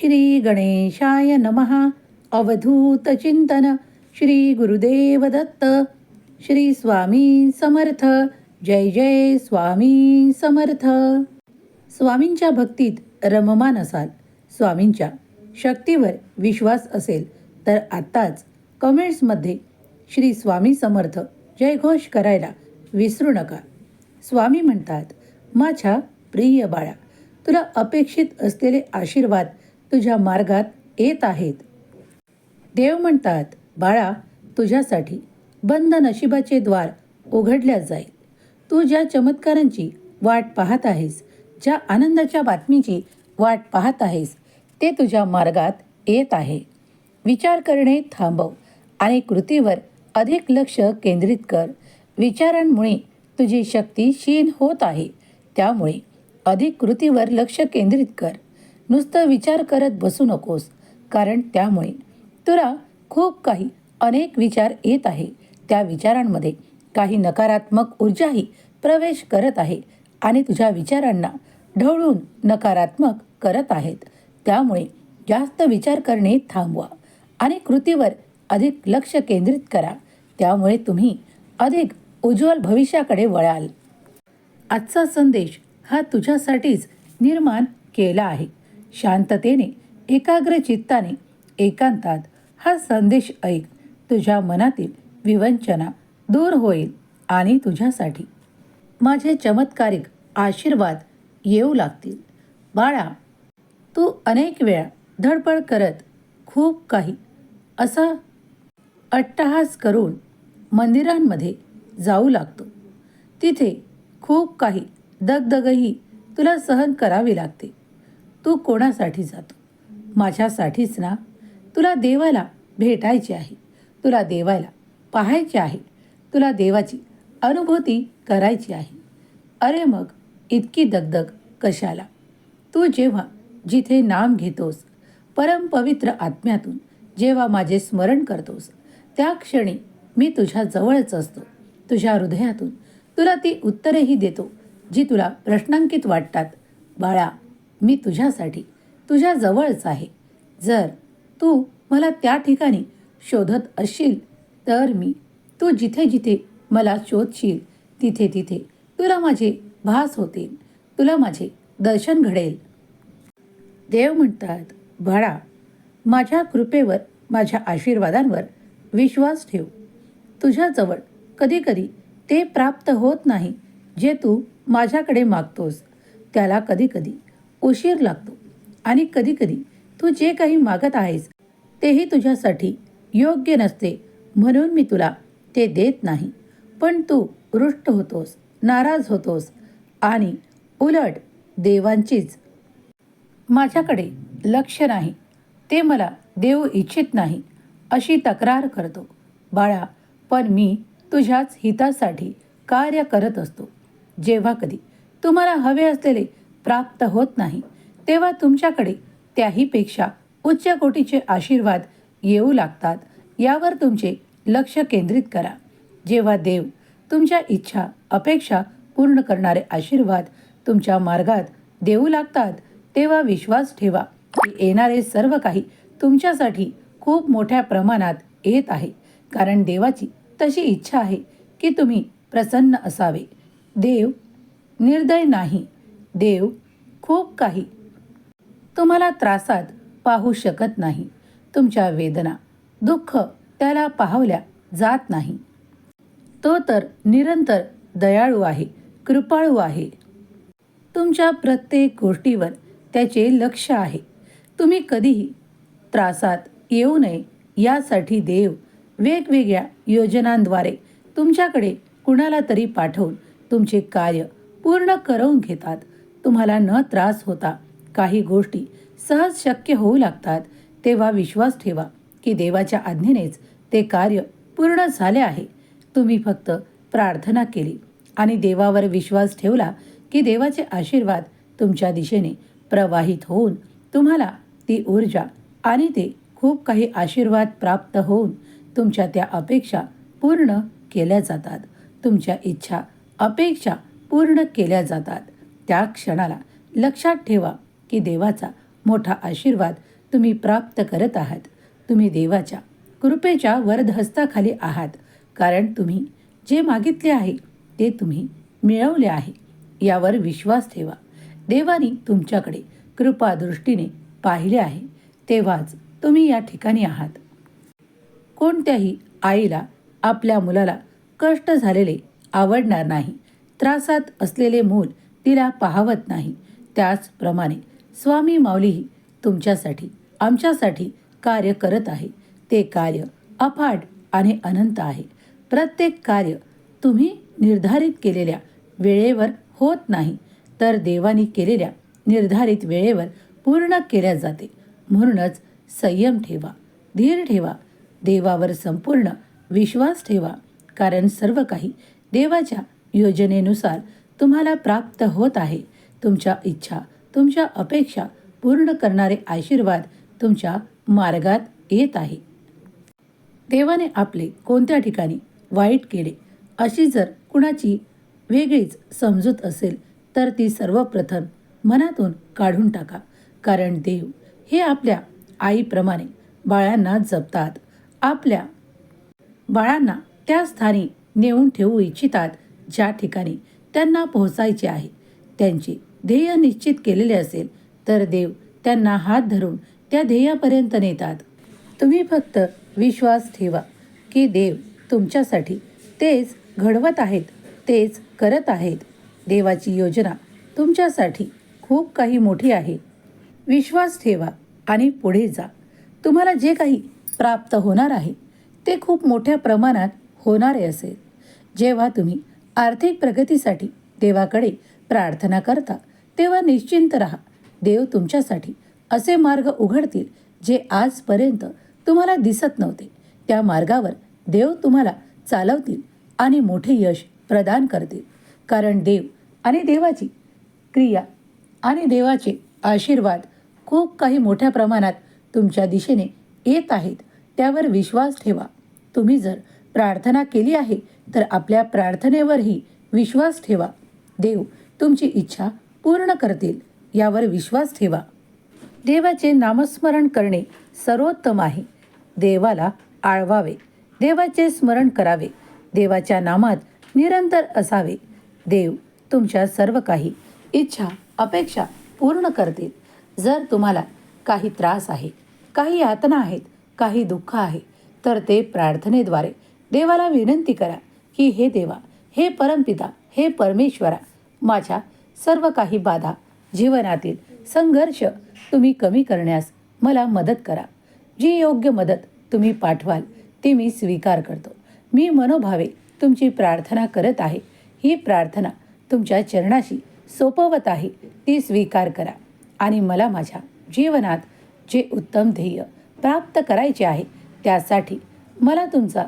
श्री गणेशाय नमः. अवधूत चिंतन. श्री गुरुदेव दत्त श्री स्वामी समर्थ. जय जय स्वामी समर्थ. स्वामींच्या भक्तीत रममान असाल. स्वामींच्या शक्तीवर विश्वास असेल तर आत्ताच कमेंट्समध्ये श्री स्वामी समर्थ जयघोष करायला विसरू नका. स्वामी म्हणतात माझ्या प्रिय बाळा तुला अपेक्षित असलेले आशीर्वाद तुझ्या मार्गात येत आहेत. देव म्हणतात बाळा तुझ्यासाठी बंद नशिबाचे द्वार उघडल्या जाईल. तू ज्या चमत्कारांची वाट पाहत आहेस ज्या आनंदाच्या बातमीची वाट पाहत आहेस ते तुझ्या मार्गात येत आहे. विचार करणे थांबव आणि कृतीवर अधिक लक्ष केंद्रित कर. विचारांमुळे तुझी शक्ती क्षीण होत आहे. त्यामुळे अधिक कृतीवर लक्ष केंद्रित कर. नुसतं विचार करत बसू नकोस. कारण त्यामुळे तुला खूप काही अनेक विचार येत आहे. त्या विचारांमध्ये काही नकारात्मक ऊर्जाही प्रवेश करत आहे आणि तुझ्या विचारांना ढवळून नकारात्मक करत आहेत. त्यामुळे जास्त विचार करणे थांबवा आणि कृतीवर अधिक लक्ष केंद्रित करा. त्यामुळे तुम्ही अधिक उज्ज्वल भविष्याकडे वळाल. आजचा संदेश हा तुझ्यासाठीच निर्माण केला आहे. शांततेने एकाग्र चित्ताने एकांतात हा संदेश ऐक. तुझ्या मनातील विवंचना दूर होईल आणि तुझ्यासाठी माझे चमत्कारिक आशीर्वाद येऊ लागतील. बाळा तू अनेक वेळा धडपड करत खूप काही असा अट्टहास करून मंदिरांमध्ये जाऊ लागतो. तिथे खूप काही दगदगही तुला सहन करावी लागते. तू कोणासाठी जातो? माझ्यासाठीच ना. तुला देवाला भेटायचे आहे. तुला देवाला पाहायचे आहे. तुला देवाची अनुभूती करायची आहे. अरे मग इतकी दगदग कशाला? तू जेव्हा जिथे नाम घेतोस परमपवित्र आत्म्यातून जेव्हा माझे स्मरण करतोस त्या क्षणी मी तुझ्या जवळच असतो. तुझ्या हृदयातून तुला ती उत्तरेही देतो जी तुला प्रश्नांकित वाटतात. बाळा मी तुझ्यासाठी तुझ्या जवळच आहे. जर तू मला त्या ठिकाणी शोधत असशील तर मी तू जिथे जिथे मला शोधशील तिथे तिथे तुला माझे भास होतील तुला माझे दर्शन घडेल. देव म्हणतात बाळा माझ्या कृपेवर माझ्या आशीर्वादांवर विश्वास ठेव. तुझ्याजवळ कधीकधी ते प्राप्त होत नाही जे तू माझ्याकडे मागतोस. त्याला कधीकधी उशीर लागतो. आणि कधीकधी तू जे काही मागत आहेस तेही तुझ्यासाठी योग्य नसते म्हणून मी तुला ते देत नाही. पण तू रुष्ट होतोस नाराज होतोस आणि उलट देवांचीच. माझ्याकडे लक्ष नाही. ते मला देऊ इच्छित नाही अशी तक्रार करतो. बाळा पण मी तुझ्याच हितासाठी कार्य करत असतो. जेव्हा कधी तुम्हाला हवे असलेले प्राप्त होत नाही. तेव्हा तुमच्याकडे त्याहीपेक्षा उच्च कोटीचे आशीर्वाद येऊ लागतात यावर तुमचे लक्ष केंद्रित करा. जेव्हा देव तुमच्या इच्छा अपेक्षा पूर्ण करणारे आशीर्वाद तुमच्या मार्गात देऊ लागतात तेव्हा विश्वास ठेवा की येणारे सर्व काही तुमच्यासाठी खूप मोठ्या प्रमाणात येत आहे. कारण देवाची तशी इच्छा आहे की तुम्ही प्रसन्न असावे. देव निर्दय नाही. देव खूप काही. तुम्हाला त्रासात पाहू शकत नाही. तुमच्या वेदना दुःख त्याला पाहवल्या जात नाही. तो तर निरंतर दयाळू आहे कृपाळू आहे. तुमच्या प्रत्येक गोष्टीवर त्याचे लक्ष आहे. तुम्ही कधीही त्रासात येऊ नये यासाठी देव वेगवेगळ्या योजनांद्वारे तुमच्याकडे कुणाला तरी पाठवून तुमचे कार्य पूर्ण करवून घेतात. तुम्हाला न त्रास होता. काही गोष्टी सहज शक्य होऊ लागतात. तेव्हा विश्वास ठेवा की देवाच्या आज्ञेनेच ते कार्य पूर्ण झाले आहे. तुम्ही फक्त प्रार्थना केली आणि देवावर विश्वास ठेवला की देवाचे आशीर्वाद तुमच्या दिशेने प्रवाहित होऊन तुम्हाला ती ऊर्जा आणि ते खूप काही आशीर्वाद प्राप्त होऊन तुमच्या त्या अपेक्षा पूर्ण केल्या जातात. तुमच्या इच्छा अपेक्षा पूर्ण केल्या जातात. त्या क्षणाला लक्षात ठेवा की देवाचा मोठा आशीर्वाद तुम्ही प्राप्त करत आहात. तुम्ही देवाच्या कृपेच्या वरदहस्ताखाली आहात. कारण तुम्ही जे मागितले आहे ते तुम्ही मिळवले आहे. यावर विश्वास ठेवा. देवानी तुमच्याकडे कृपादृष्टीने पाहिले आहे तेव्हाच तुम्ही या ठिकाणी आहात. कोणत्याही आईला आपल्या मुलाला कष्ट झालेले आवडणार नाही. त्रासात असलेले मूल तिला पाहवत नाही. त्याचप्रमाणे स्वामी माऊलीही तुमच्यासाठी आमच्यासाठी कार्य करत आहे. ते कार्य अफाट आणि अनंत आहे. प्रत्येक कार्य तुम्ही निर्धारित केलेल्या वेळेवर होत नाही तर देवानी केलेल्या निर्धारित वेळेवर पूर्ण केल्या जाते. म्हणूनच संयम ठेवा धीर ठेवा देवावर संपूर्ण विश्वास ठेवा. कारण सर्व काही देवाच्या योजनेनुसार तुम्हाला प्राप्त होत आहे. तुमच्या इच्छा तुमच्या अपेक्षा पूर्ण करणारे आशीर्वाद तुमच्या मार्गात येत आहे. देवाने आपले कोणत्या ठिकाणी वाईट केले अशी जर कुणाची वेगळीच समजूत असेल तर ती सर्वप्रथम मनातून काढून टाका. कारण देव हे आपल्या आईप्रमाणे बाळांना जपतात. आपल्या बाळांना त्या स्थानी नेऊन ठेवू इच्छितात ज्या ठिकाणी त्यांना पोहोचायचे आहे. त्यांचे ध्येय निश्चित केलेले असेल तर देव त्यांना हात धरून त्या ध्येयापर्यंत नेतात. तुम्ही फक्त विश्वास ठेवा की देव तुमच्यासाठी तेच घडवत आहेत तेच करत आहेत. देवाची योजना तुमच्यासाठी खूप काही मोठी आहे. विश्वास ठेवा आणि पुढे जा. तुम्हाला जे काही प्राप्त होणार आहे ते खूप मोठ्या प्रमाणात होणारे असेल. जेव्हा तुम्ही आर्थिक प्रगतीसाठी देवाकडे प्रार्थना करता तेव्हा निश्चिंत राहा. देव तुमच्यासाठी असे मार्ग उघडतील जे आजपर्यंत तुम्हाला दिसत नव्हते. त्या मार्गावर देव तुम्हाला चालवतील आणि मोठे यश प्रदान करतील. कारण देव आणि देवाची क्रिया आणि देवाचे आशीर्वाद खूप काही मोठ्या प्रमाणात तुमच्या दिशेने येत आहेत. त्यावर विश्वास ठेवा. तुम्ही जर प्रार्थना केली आहे तर आपल्या प्रार्थनेवरही विश्वास ठेवा. देव तुमची इच्छा पूर्ण करतील यावर विश्वास ठेवा. देवाचे नामस्मरण करणे सर्वोत्तम आहे. देवाला आळवावे. देवाचे स्मरण करावे. देवाच्या नामात निरंतर असावे. देव तुमच्या सर्व काही इच्छा अपेक्षा पूर्ण करतील. जर तुम्हाला काही त्रास आहे काही यातना आहेत काही दुःख आहे तर ते प्रार्थनेद्वारे देवाला विनंती करा. की हे देवा हे परमपिता हे परमेश्वरा माझ्या सर्व काही बाधा जीवनातील संघर्ष तुम्ही कमी करण्यास मला मदत करा. जी योग्य मदत तुम्ही पाठवाल ती मी स्वीकार करतो. मी मनोभावे तुमची प्रार्थना करत आहे. ही प्रार्थना तुमच्या चरणाशी सोपवत आहे ती स्वीकार करा आणि मला माझ्या जीवनात जे उत्तम ध्येय प्राप्त करायचे आहे त्यासाठी मला तुमचा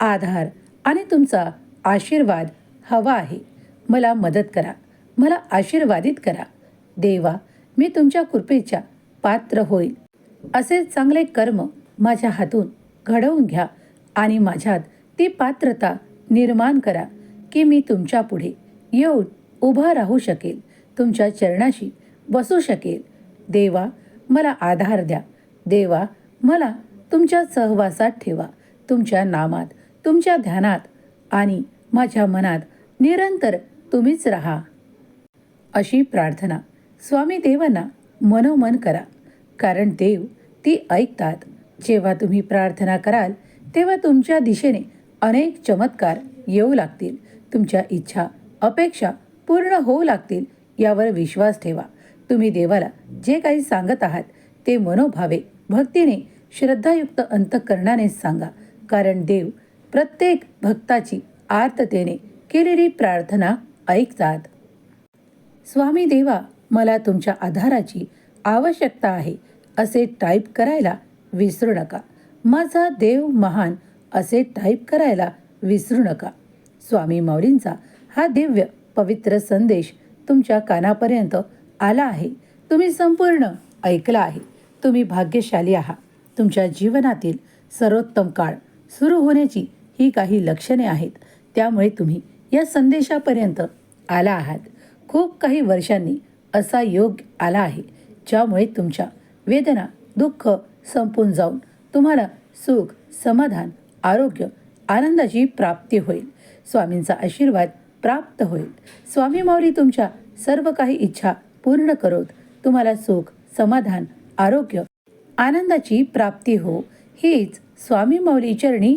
आधार आणि तुमचा आशीर्वाद हवा आहे. मला मदत करा. मला आशीर्वादित करा. देवा मी तुमच्या कृपेच्या पात्र होईल असे चांगले कर्म माझ्या हातून घडवून घ्या आणि माझ्यात ती पात्रता निर्माण करा की मी तुमच्यापुढे येऊन उभा राहू शकेल तुमच्या चरणाशी बसू शकेल. देवा मला आधार द्या. देवा मला तुमच्या सहवासात ठेवा. तुमच्या नामात तुमच्या ध्यानात आणि माझ्या मनात निरंतर तुम्हीच राहा. अशी प्रार्थना स्वामी देवांना मनोमन करा. कारण देव ती ऐकतात. जेव्हा तुम्ही प्रार्थना कराल तेव्हा तुमच्या दिशेने अनेक चमत्कार येऊ लागतील. तुमच्या इच्छा अपेक्षा पूर्ण होऊ लागतील यावर विश्वास ठेवा. तुम्ही देवाला जे काही सांगत आहात ते मनोभावे भक्तीने श्रद्धायुक्त अंतकरणाने सांगा. कारण देव प्रत्येक भक्ताची आर्ततेने केलेली प्रार्थना ऐकतात. स्वामी देवा मला तुमच्या आधाराची आवश्यकता आहे असे टाईप करायला विसरू नका. माझा देव महान असे टाईप करायला विसरू नका. स्वामी माऊलींचा हा दिव्य पवित्र संदेश तुमच्या कानापर्यंत आला आहे. तुम्ही संपूर्ण ऐकला आहे. तुम्ही भाग्यशाली आहात. तुमच्या जीवनातील सर्वोत्तम काळ सुरू होण्याची ही काही लक्षणे आहेत. त्यामुळे तुम्ही या संदेशापर्यंत आला आहात. खूप काही वर्षांनी असा योग आला आहे ज्यामुळे तुमच्या वेदना दुःख संपून जाऊन तुम्हाला सुख समाधान आरोग्य आनंदाची प्राप्ती होईल. स्वामींचा आशीर्वाद प्राप्त होईल. स्वामी माऊली तुमच्या सर्व काही इच्छा पूर्ण करोत. तुम्हाला सुख समाधान आरोग्य आनंदाची प्राप्ती हो. हीच स्वामी माऊली चरणी